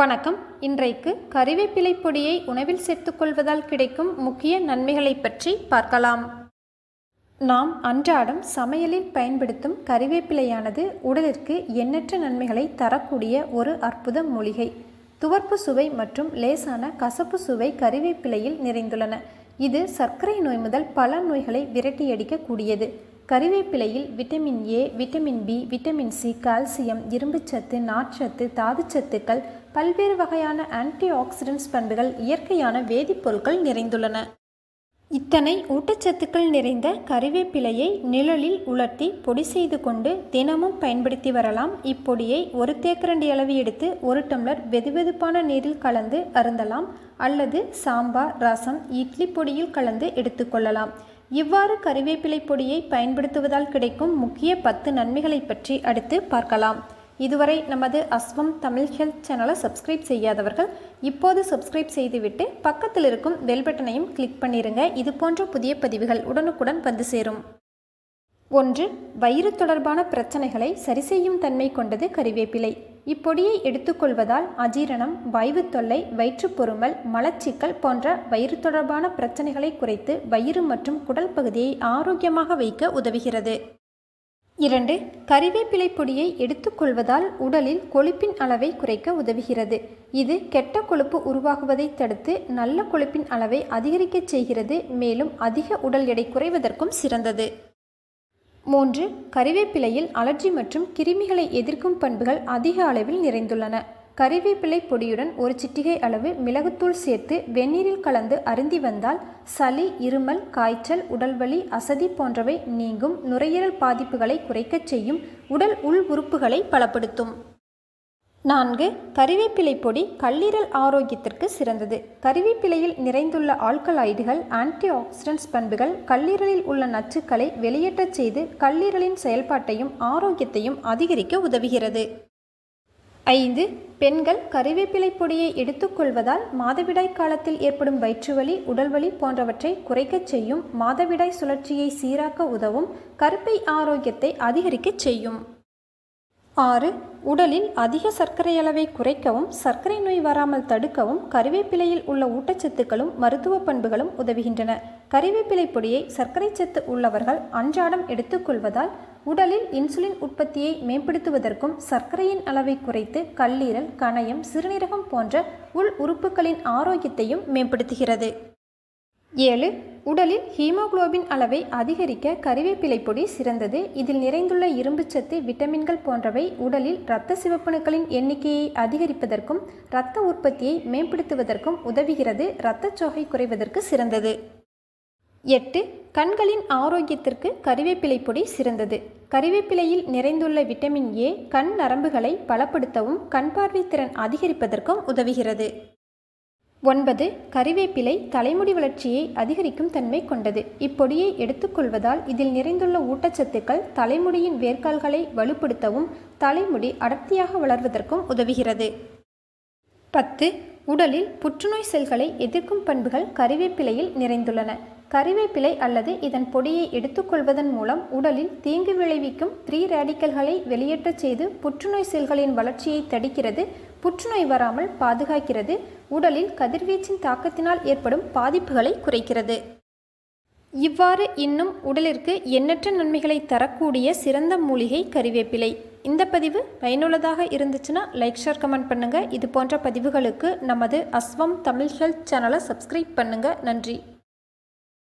வணக்கம். இன்றைக்கு கறிவேப்பிலை பொடியை உணவில் சேர்த்துக்கொள்வதால் கிடைக்கும் முக்கிய நன்மைகளை பற்றி பார்க்கலாம். நாம் அன்றாடம் சமையலில் பயன்படுத்தும் கறிவேப்பிலையானது உடலிற்கு எண்ணற்ற நன்மைகளை தரக்கூடிய ஒரு அற்புத மூலிகை. துவர்ப்பு சுவை மற்றும் லேசான கசப்பு சுவை கறிவேப்பிலையில் நிறைந்துள்ளன. இது சர்க்கரை நோய் முதல் பல நோய்களை விரட்டியடிக்கக்கூடியது. கறிவேப்பிலையில் vitamin A vitamin B vitamin C calcium இரும்புச்சத்து நார்ச்சத்து தாதுச்சத்துக்கள் பல்வேறு வகையான ஆன்டி ஆக்சிடென்ட்ஸ் பண்புகள் இயற்கையான வேதிப்பொருட்கள் நிறைந்துள்ளன. இத்தனை ஊட்டச்சத்துக்கள் நிறைந்த கறிவேப்பிலையை நிழலில் உலர்த்தி பொடி செய்து கொண்டு தினமும் பயன்படுத்தி வரலாம். இப்பொடியை ஒரு தேக்கரண்டி அளவு எடுத்து ஒரு டம்ளர் வெதுவெதுப்பான நீரில் கலந்து அருந்தலாம். அல்லது சாம்பார் ரசம் இட்லி பொடியில் கலந்து எடுத்துக்கொள்ளலாம் இவ்வாறு கறிவேப்பிலை பொடியை பயன்படுத்துவதால் கிடைக்கும் முக்கிய பத்து நன்மைகளை பற்றி அடுத்து பார்க்கலாம். இதுவரை நமது அஸ்வம் தமிழ் ஹெல்த் சேனலை சப்ஸ்கிரைப் செய்யாதவர்கள் இப்போது சப்ஸ்கிரைப் செய்துவிட்டு பக்கத்தில் இருக்கும் பெல் பட்டனையும் கிளிக் பண்ணிடுங்க இது போன்ற புதிய பதிவுகள் உடனுக்குடன் வந்து சேரும். ஒன்று வயிறு தொடர்பான பிரச்சனைகளை சரி செய்யும் தன்மை கொண்டது கறிவேப்பிலை. இப்பொடியை எடுத்துக்கொள்வதால் அஜீரணம் வாய்வு தொல்லை வயிற்றுப்பொருமல் மலச்சிக்கல் போன்ற வயிறு தொடர்பான பிரச்சனைகளை குறைத்து வயிறு மற்றும் குடல் பகுதியை ஆரோக்கியமாக வைக்க உதவுகிறது. இரண்டு கறிவேப்பிலை பொடியை எடுத்துக்கொள்வதால் உடலில் கொழுப்பின் அளவை குறைக்க உதவுகிறது. இது கெட்ட கொழுப்பு உருவாகுவதை தடுத்து நல்ல கொழுப்பின் அளவை அதிகரிக்கச் செய்கிறது மேலும் அதிக உடல் எடை குறைவதற்கும் சிறந்தது. மூன்று கறிவேப்பிலையில் அலர்ஜி மற்றும் கிருமிகளை எதிர்க்கும் பண்புகள் அதிக அளவில் நிறைந்துள்ளன. கறிவேப்பிலை பொடியுடன் ஒரு சிட்டிகை அளவு மிளகுத்தூள் சேர்த்து வெந்நீரில் கலந்து அருந்தி வந்தால் சளி இருமல் காய்ச்சல் உடல்வலி அசதி போன்றவை நீங்கும் நுரையீரல் பாதிப்புகளை குறைக்கச் செய்யும் உடல் உள் உறுப்புகளை பலப்படுத்தும். நான்கு கறிவேப்பிலை பொடி கல்லீரல் ஆரோக்கியத்திற்கு சிறந்தது. கறிவேப்பிலையில் நிறைந்துள்ள ஆல்கலாய்டுகள் ஆன்டி ஆக்சிடென்ட்ஸ் பண்புகள் கல்லீரலில் உள்ள நச்சுக்களை வெளியேற்றச் செய்து கல்லீரலின் செயல்பாட்டையும் ஆரோக்கியத்தையும் அதிகரிக்க உதவுகிறது. ஐந்து பெண்கள் கறிவேப்பிலை பொடியை எடுத்துக்கொள்வதால் மாதவிடாய் காலத்தில் ஏற்படும் வயிற்றுவலி உடல்வலி போன்றவற்றை குறைக்கச் செய்யும் மாதவிடாய் சுழற்சியை சீராக்க உதவும் கருப்பை ஆரோக்கியத்தை அதிகரிக்கச் செய்யும். ஆறு உடலில் அதிக சர்க்கரை அளவை குறைக்கவும் சர்க்கரை நோய் வராமல் தடுக்கவும் கறிவேப்பிலையில் உள்ள ஊட்டச்சத்துக்களும் மருத்துவ பண்புகளும் உதவுகின்றன. கறிவேப்பிலை பொடியை சர்க்கரை சத்து உள்ளவர்கள் அன்றாடம் எடுத்துக்கொள்வதால் உடலில் இன்சுலின் உற்பத்தியை மேம்படுத்துவதற்கும் சர்க்கரையின் அளவை குறைத்து கல்லீரல் கணையம் சிறுநீரகம் போன்ற உள் உறுப்புகளின் ஆரோக்கியத்தையும் மேம்படுத்துகிறது. ஏழு உடலில் ஹீமோகுளோபின் அளவை அதிகரிக்க கறிவேப்பிலை பொடி சிறந்தது. இதில் நிறைந்துள்ள இரும்புச்சத்து விட்டமின்கள் போன்றவை உடலில் இரத்த சிவப்பணுக்களின் எண்ணிக்கையை அதிகரிப்பதற்கும் இரத்த உற்பத்தியை மேம்படுத்துவதற்கும் உதவுகிறது. இரத்தச்சோகை குறைவதற்கு சிறந்தது. எட்டு. கண்களின் ஆரோக்கியத்திற்கு கறிவேப்பிலை பொடி சிறந்தது. கறிவேப்பிலையில் நிறைந்துள்ள விட்டமின் ஏ கண் நரம்புகளை பலப்படுத்தவும் கண் பார்வை திறன் அதிகரிப்பதற்கும் உதவுகிறது. ஒன்பது கறிவேப்பிலை தலைமுடி வளர்ச்சியை அதிகரிக்கும் தன்மை கொண்டது. இப்பொடியை எடுத்துக்கொள்வதால் இதில் நிறைந்துள்ள ஊட்டச்சத்துக்கள் தலைமுடியின் வேர்க்கால்களை வலுப்படுத்தவும் தலைமுடி அடர்த்தியாக வளர்வதற்கும் உதவுகிறது. பத்து உடலில் புற்றுநோய் செல்களை எதிர்க்கும் பண்புகள் கறிவேப்பிலையில் நிறைந்துள்ளன. கறிவேப்பிலை அல்லது இதன் பொடியை எடுத்துக்கொள்வதன் மூலம் உடலில் தீங்கு விளைவிக்கும் ப்ரீ ரேடிக்கல்களை வெளியேற்றச் செய்து புற்றுநோய் செல்களின் வளர்ச்சியை தடுக்கிறது புற்றுநோய் வராமல் பாதுகாக்கிறது உடலில் கதிர்வீச்சின் தாக்கத்தினால் ஏற்படும் பாதிப்புகளை குறைக்கிறது. இவ்வாறு இன்னும் உடலிற்கு எண்ணற்ற நன்மைகளை தரக்கூடிய சிறந்த மூலிகை கறிவேப்பிலை. இந்த பதிவு பயனுள்ளதாக இருந்துச்சுன்னா லைக் ஷேர் கமெண்ட் பண்ணுங்கள் இது போன்ற பதிவுகளுக்கு நமது அஸ்வம் தமிழ் ஹெல்த் சேனலை சப்ஸ்கிரைப் பண்ணுங்கள் நன்றி.